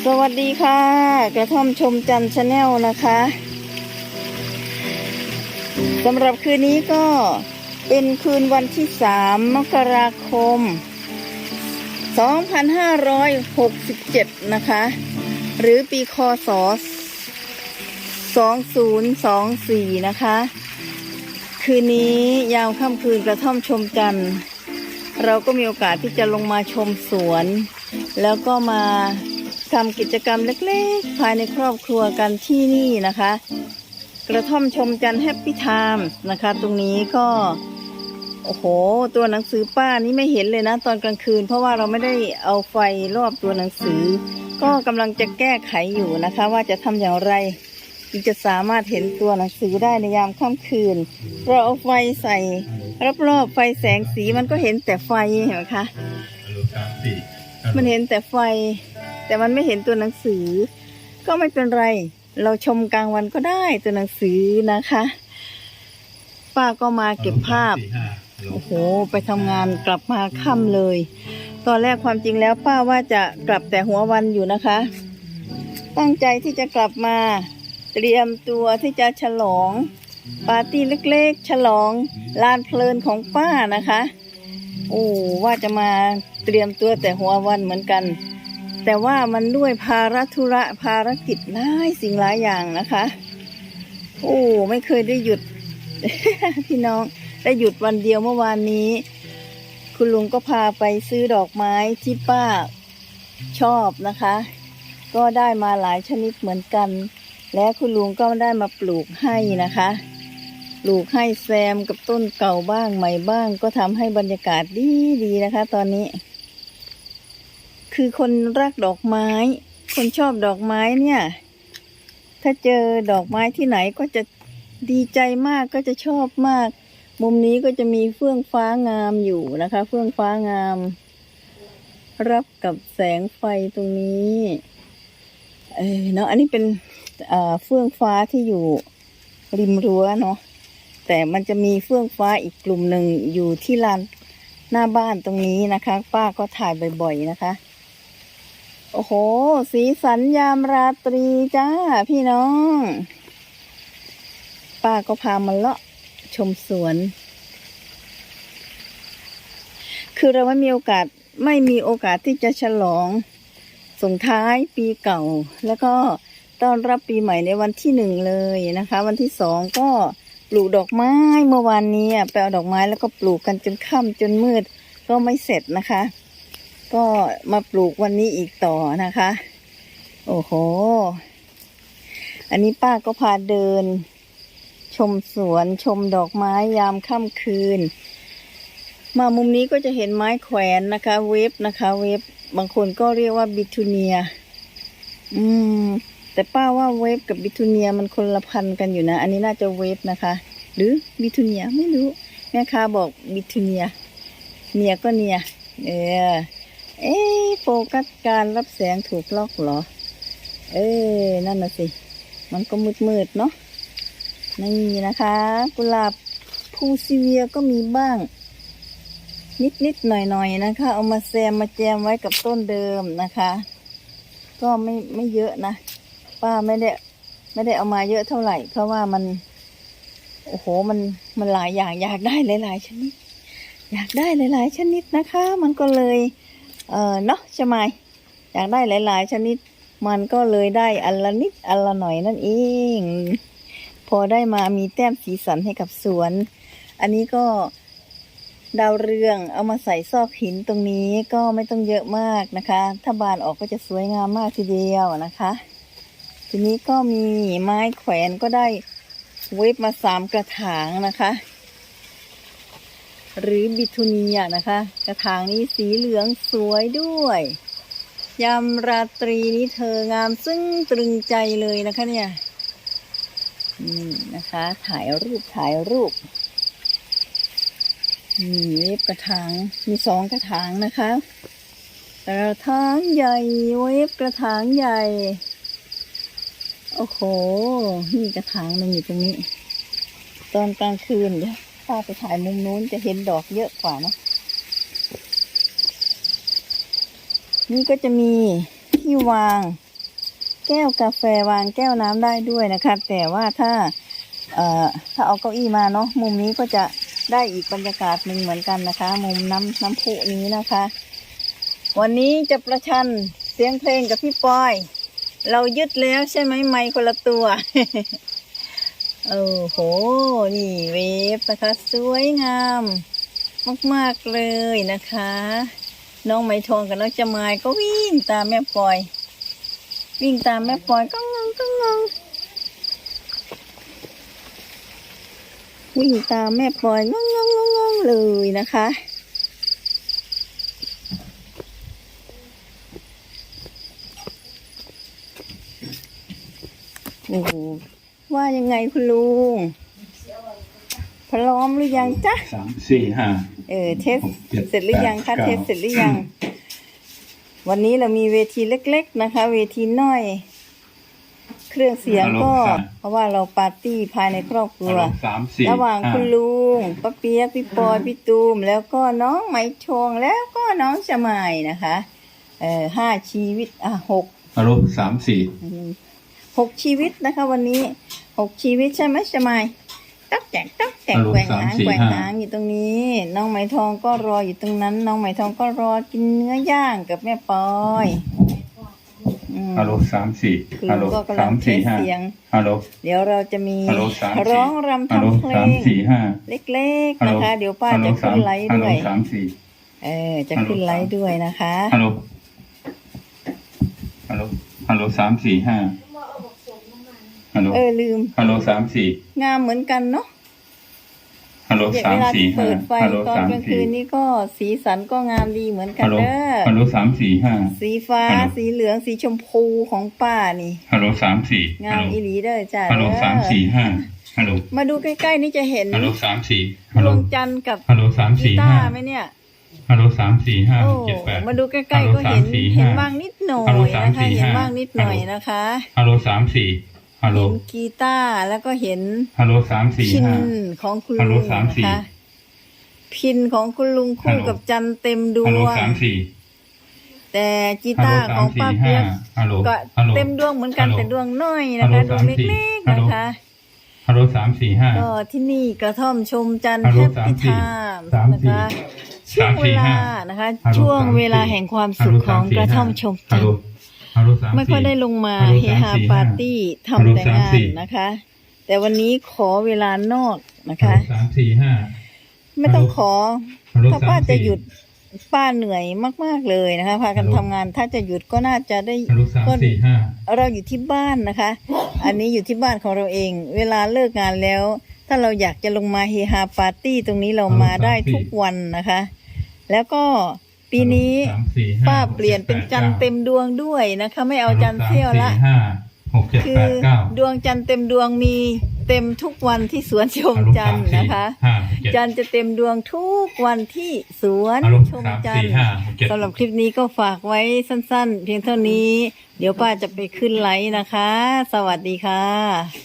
สวัสดีค่ะ กระท่อมชมจันชาแนลนะคะสำหรับคืนนี้ก็เป็นคืนวันที่สามมกราคม 2567 นะคะ หรือปีคศ2024 นะคะ คืนนี้ยามค่ำคืนกระท่อมชมจันทร์ เราก็มีโอกาสที่จะลงมาชมสวน แล้วก็มา ทำกิจกรรมเล็กๆ ภายในครอบครัวกันที่นี่นะคะ กระท่อมชมจันแฮปปี้ไทม์นะคะ ตรงนี้ก็ โอ้โห ตัวหนังสือป้านี่ไม่เห็นเลยนะ ตอนกลางคืน เพราะว่าเราไม่ได้เอาไฟรอบตัวหนังสือ ก็กำลังจะแก้ไขอยู่นะคะ ว่าจะทำอย่างไรจะสามารถเห็นตัวหนังสือได้ในยามค่ำคืน เราเอาไฟใส่รอบๆไฟแสงสีมันก็เห็นแต่ไฟเห็นไหมคะมันเห็นแต่ไฟ แต่มันไม่เห็นตัวหนังสือ ก็ไม่เป็นไร เราชมกลางวันก็ได้ตัวหนังสือนะคะ ป้าก็มาเก็บภาพ โอ้โห ไปทำงานกลับมาค่ำเลย ตอนแรกความจริงแล้วป้าว่าจะกลับแต่หัววันอยู่นะคะ ตั้งใจที่จะกลับมา เตรียมตัวที่จะฉลองปาร์ตี้เล็กๆ ฉลองลานเพลินของป้านะคะ โอ้ว่าจะมาเตรียมตัวแต่หัววันเหมือนกัน แต่ว่ามันด้วยภาระธุระภารกิจหลายสิ่งหลายอย่างนะคะ โอ้ไม่เคยได้หยุด พี่น้องได้หยุดวันเดียวเมื่อวานนี้ คุณลุงก็พาไปซื้อดอกไม้ที่ป้าชอบนะคะ ก็ได้มาหลายชนิดเหมือนกัน และคุณลุงก็ได้มาปลูกให้นะคะปลูกให้แซมกับต้นเก่าบ้างใหม่บ้าง ก็ทำให้บรรยากาศดีดีนะคะ ตอนนี้ คือคนรักดอกไม้ คนชอบดอกไม้เนี่ย ถ้าเจอดอกไม้ที่ไหนก็จะดีใจมากก็จะชอบมาก มุมนี้ก็จะมีเฟื่องฟ้างามอยู่นะคะ เฟื่องฟ้างาม รับกับแสงไฟตรงนี้เออเนาะอันนี้เป็นเอ่อเฟื่องฟ้าที่อยู่ริมรั้วเนาะแต่มันจะมีเฟื่องฟ้าอีกกลุ่มหนึ่งอยู่ที่ลานหน้าบ้านตรงนี้นะคะ ป้าก็ถ่ายบ่อยๆนะคะ โอ้โห สีสันยามราตรีจ้า พี่น้อง ป้าก็พามาเลาะชมสวน คือเราไม่มีโอกาสไม่มีโอกาสที่จะฉลองส่งท้ายปีเก่า แล้วก็ต้อนรับปีใหม่ในวันที่หนึ่งเลยนะคะ วันที่สองก็ปลูกดอกไม้เมื่อวานนี้ไปเอาดอกไม้แล้วก็ปลูกกันจนค่ำจนมืด ก็ไม่เสร็จนะคะ ก็มาปลูกวันนี้อีกต่อนะคะ โอ้โห อันนี้ป้าก็พาเดิน ชมสวนชมดอกไม้ยามค่ำคืน มามุมนี้ก็จะเห็นไม้แขวนนะคะ เวฟนะคะ เวฟบางคนก็เรียกว่าบิทูเนีย อืม แต่ป้าว่าเวฟกับบิทูเนียมันคนละพันกันอยู่นะ อันนี้น่าจะเวฟนะคะ หรือบิทูเนียไม่รู้แม่ค้าบอกบิทูเนียเนียก็เนียเออ เอ๊โฟกัสการรับแสงถูกล็อกเหรอ เออนั่นน่ะสิ มันก็มืดๆเนาะนี่นะคะ กุหลาบพูซิเวียก็มีบ้าง นิดๆหน่อยๆนะคะ เอามาแซมมาแจมไว้กับต้นเดิมนะคะ ก็ไม่ไม่เยอะนะ ป้าไม่ได้ไม่ได้เอามาเยอะเท่าไหร่ เพราะว่ามัน โอ้โหมันมันหลายอย่างอยากได้หลาย ๆ ชนิด อยากได้หลาย ๆ ชนิดนะคะ มันก็เลย เออเนาะใช่ไหมอยากได้หลาย ๆ ชนิด มันก็เลยได้อันละนิดอันละหน่อยนั่นเอง พอได้มามีแต้มสีสันให้กับสวน อันนี้ก็ดาวเรืองเอามาใส่ซอกหินตรงนี้ก็ไม่ต้องเยอะมากนะคะ ถ้าบานออกก็จะสวยงามมากทีเดียวนะคะ ทีนี้ก็มีไม้แขวนก็ได้เวฟมาสามกระถางนะคะ หรือบิทูเนียนะคะ กระถางนี้สีเหลืองสวยด้วยยามราตรีนี้เธองามซึ่งตรึงใจเลยนะคะเนี่ยนี่นะคะ ถ่ายรูปถ่ายรูปนี่เวฟกระถางมีสองกระถางนะคะกระถางใหญ่เวฟกระถางใหญ่ โอ้โหนี่กระถางหนึ่งอยู่ตรงนี้ ตอนกลางคืนเดี๋ยวาไปถ่ายมุมนู้นจะเห็นดอกเยอะกว่านะ นี่ก็จะมีที่วาง แก้วกาแฟวางแก้วน้ำได้ด้วยนะคะ แต่ว่าถ้าเอ่อถ้าเอาเก้าอี้มาเนาะมุมนี้ก็จะได้อีกบรรยากาศหนึ่งเหมือนกันนะคะ มุมน้ำน้ำพุนี้นะคะ วันนี้จะประชันเสียงเพลงกับพี่ปอย เรายึดแล้วใช่ไหมไมค์คนละตัว โอ้โห นี่เวฟนะคะ สวยงาม มากๆเลยนะคะ น้องไหมทองกับน้องจมายก็วิ่งตามแม่ปอย วิ่งตามแม่ปอยก็งงก็งงวิ่งตามแม่ปอยงงงงงงเลยนะคะโอ้โห ว่ายังไงคุณลุง พร้อมหรือยังจ๊ะสามสี่ห้าเออเทสหกเจ็ดเสร็จหรือยังคะแปดเก้าเทสเสร็จหรือยัง วันนี้เรามีเวทีเล็ก ๆ นะคะ เวทีน้อย เครื่องเสียงก็ เพราะว่าเราปาร์ตี้ภายในครอบครัวสามสี่ระหว่างคุณลุงป้าเปียกพี่ปอยพี่ตูม แล้วก็น้องไหมชงแล้วก็น้องชมายนะคะ เอ่อห้าชีวิตอะหกฮัลโหลสามสี่อืม หกชีวิตนะคะ วันนี้หกชีวิตใช่ไหมชมายตักแจกตักแจกแกว่งหางแกว่งหางอยู่ตรงนี้ น้องไหมทองก็รออยู่ตรงนั้น น้องไหมทองก็รอกินเนื้อย่างกับแม่ปอยอืมฮัลโหลสามสี่คุณฮัลโหลลุงก็กำลัสางมเทสี่สห้าเสียงฮัลโหลเดี๋ยวเราจะมีฮัลโหลสามสี่ร้องรำฮัลโหลทำเพลสามงสี่ห้าเล็กๆฮัลโหลนะคะ เดี๋ยวป้าฮัลโหลจะขึ้นไลฟ์ฮัลด้โหลวยสามสี่เออจะฮัลโหลขึ้นไลฟ์ด้วยนะคะฮัลโหลฮัลโหลฮัลโหลสามสี่ห้า ฮัลโหลเออลืม ฮัลโหลสามสี่งามเหมือนกันเนาะฮัลโหลเวสามลาสี่ที่ห้าเปิดไฟฮัลโหลตอนสามกลางคืสี่นนี้ก็สีสันก็งามดีเหมือนกันฮัลโหลเด้อฮัลโหลสามสี่ห้า สีฟ้าฮัลโหล สีเหลืองสีชมพูของป้านี่ ฮัลโหลสามสี่งาฮัลมโหลอีหลีเด้อจ้าฮัลโหลเด้อสามสี่ห้าฮัลโหลมาดูใกล้ๆนี่จะเห็นฮัลโหลสามสี่ดฮัลโหลวงจันทร์กับฮัลโหลสามกีสี่ตาห้าร์ไหมเนี่ย ฮัลโหลสามสี่ห้าโอ้เจ็ดแปด มาดูใกล้ๆก็เห็นฮัลโหลสามสี่เห็นห้าบ้างนิดหน่อฮัลโหลยสามนะคะ สี่เห็นห้า บ้างนิดหน่อยฮัลโหลนะคะ ฮัลโหลสามสี่ ฮัลโหลเห็นกีตาร์แล้วก็เห็นฮัลโหลสามสี่พินห้า ของคุณฮัลโหลลุงสามนะสี่คะพินของคุณลุงฮัลคู่โหลกับจันทร์เต็มดวฮัลโหลงสามสี่แต่กีฮัลโหลตาร์ขสาอมงป้าสี่เปีห้ายกฮัลโหลก็ฮัลโหลเต็มดวงเหมือนกันฮัลโหล แต่ดวงน้อยฮันะลโหลคะดวงสามสี่เล็กๆฮัลโหลนะคะ ฮัลโหลสามสี่ห้า ก็ที่นี่กระท่อมชมจันทร์ฮัลโหแฮลปปี้ไทสามม์สี่นะคะช่วงเวลานะคะ ฮัลโหลช่วงสามสี่เวลาแห่งความสุขของกระท่อมชมฮัจัลนโหลทร์ฮัลโหลสาม ไม่ค่อยได้ลงมาฮัลโหลเฮฮาสามสี่ปาร์ตี้ฮัลโหลทำแต่งาสามสี่นนะคะ แต่วันนี้ขอเวลานอกนะฮัลคะโหลสามสี่ห้าไม่ต้องขอฮัลโหลถ้าสามป้าจะสี่หยุดป้าเหนื่อยมาก ๆ เลยนะคะพากันฮัลโหลทำงานถ้าจะหยุดก็น่าจะได้ฮัลโหลสามก็สี่ห้าเราอยู่ที่บ้านนะคะ อันนี้อยู่ที่บ้านของเราเอง เวลาเลิกงานแล้ว ถ้าเราอยากจะลงมาเฮฮาปาร์ตี้ตรงนี้เรามาได้ทุกวันนะคะ แล้วก็ ปีนี้สามสี่ห้ป้าเปลี่ยนเป็นจันทร์เต็มดวงด้วยนะคะ ไม่เอาจันทร์เที่ยวละ สามสี่ห้าหกเจ็ดคืแปอดเก้าดวงจันทร์เต็มดวงมีเต็มทุกวันที่สวนชมจันทร์นะคะห้าเจ็ด จันทร์จะเต็มดวงทุกวันที่สวนอารมณ์ชมสามจันสี่ทร์ห้าหกเจ็ด สำหรับคลิปนี้ก็ฝากไว้สั้นๆ เพียงเท่านี้ เดี๋ยวป้าจะไปขึ้นไลฟ์นะคะ สวัสดีค่ะ